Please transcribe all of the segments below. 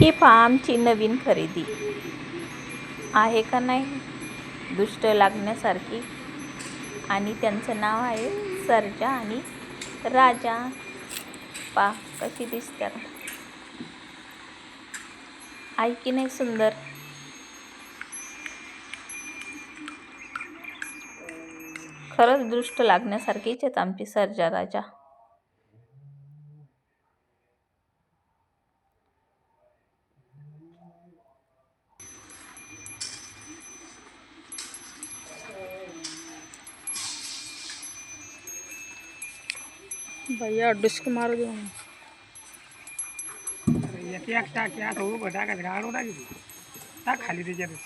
ही पहा आमची नवीन खरेदी. आहे का नाही? दुष्ट लागण्यासारखी. आणि त्यांचं नाव आहे सर्जा आणि राजा. पा कशी दिसतात आहे की नाही सुंदर? खरंच दृष्ट लागण्यासारखीच आहेत आमची सर्जा राजा. भैया डिस्क मार दो एक एक टाक आठ उभं टाकायचं गाडो टाकायची टाक खाली त्याच्यातच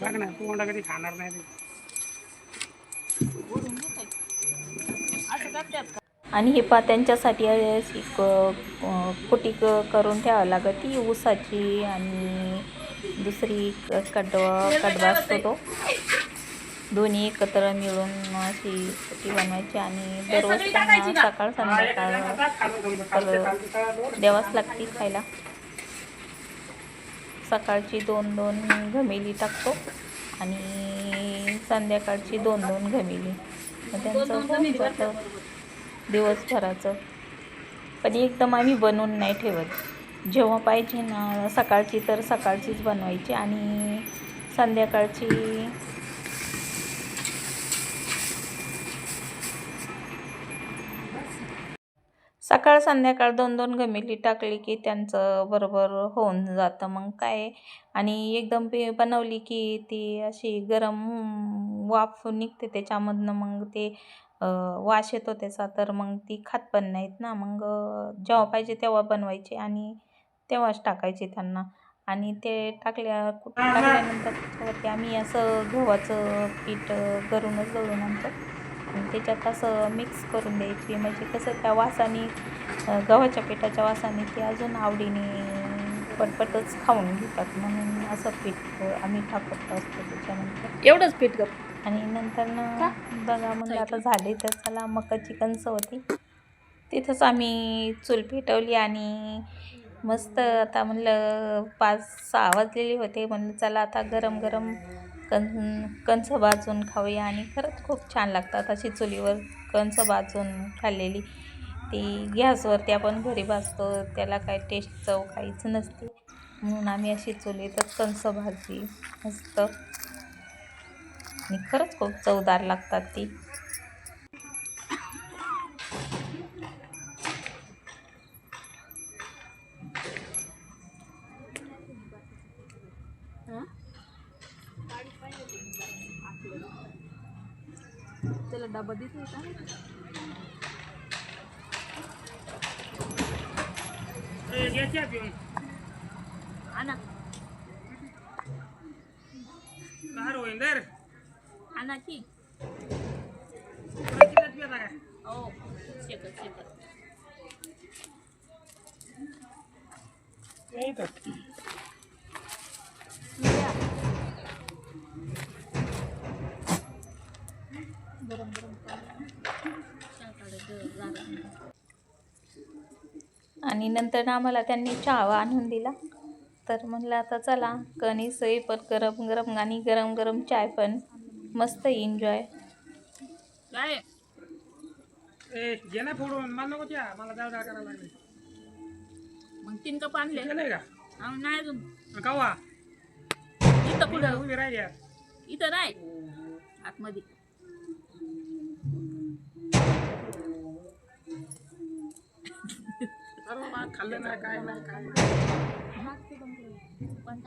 बघ ना तू कोणता कधी खाणार नाही ते आणि हे पा त्यांच्यासाठी अशी क अ, कुटी क करून ठेवावं लागत ती ऊसाची आणि दुसरी कडवा कडवा असतो तो. दोन्ही एकत्र मिळून अशी कुटी बनवायची आणि दररोज सकाळ संध्याकाळ द्यावाच लागते खायला. सकाळची दोन दोन घमेली टाकतो आणि संध्याकाळची दोन दोन घमेली. मग त्यांचं जातं दिवसभराचं. पण एकदम आम्ही बनवून नाही ठेवत. जेव्हा पाहिजे ना सकाळची तर सकाळचीच बनवायची आणि संध्याकाळची सकाळ संध्याकाळ दोन दोन घमेली टाकली की त्यांचं बरोबर होऊन जातं. मग काय? आणि एकदम पे बनवली की ती अशी गरम वाफ निघते त्याच्यामधनं. मग ते वाश वास येतो त्याचा. तर मग ती खात पण नाहीत ना. मग जेव्हा पाहिजे तेव्हा बनवायचे आणि तेव्हाच टाकायचे त्यांना. आणि ते टाकल्या कुठं टाकल्यानंतर त्याच्यावरती आम्ही असं गव्हाचं पीठ करूनच दळून आणतो आणि त्याच्यात असं मिक्स करून द्यायची. म्हणजे कसं त्या वासाने गव्हाच्या पिठाच्या वासाने ते अजून आवडीने पटपटच खाऊन घेतात. म्हणून असं पीठ आम्ही टाकत असतो त्याच्यानंतर. एवढंच पीठ गप. आणि नंतर ना बघा म्हणलं आता झाली तर चला मका चिकनच होती. तिथंच आम्ही चूल पेटवली आणि मस्त आता म्हणलं पाच सहा वाजलेले होते. म्हणलं चला आता गरम गरम कण कणस भाजून खाऊया आणि खरंच खूप छान लागतात अशी चुलीवर कणस भाजून खाल्लेली. ती गॅसवरती आपण घरी भाजतो त्याला काय टेस्ट चव काहीच नसते. म्हणून आम्ही अशी चुलीतच कणस भाजी मस्त. आणि खरंच खूप चवदार लागतात ती. त्याला डबा देते का आणा. आणा की. काय हो शेकत शेकत आणि नंतर ना आम्हाला त्यांनी चहा आणून दिला. तर म्हणलं आता चला कणीस पण गरम गरम आणि गरम गरम चाय पण मस्त एन्जॉय फोडून मला मग तीन कप आणले. नाही अजून. कवा? इथं इथं नाही? आतमध्ये. खाल्लं नाही काय नाही काय पण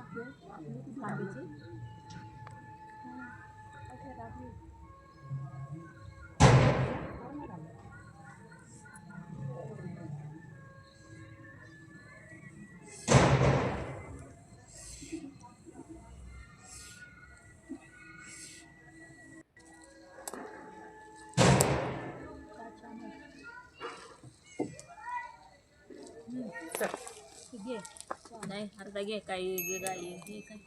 घे. नाही अर्धा घे काही घे गाई घे काय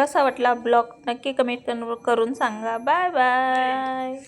कसा वाटला ब्लॉग? नक्की कमेंट करून सांगा. Bye bye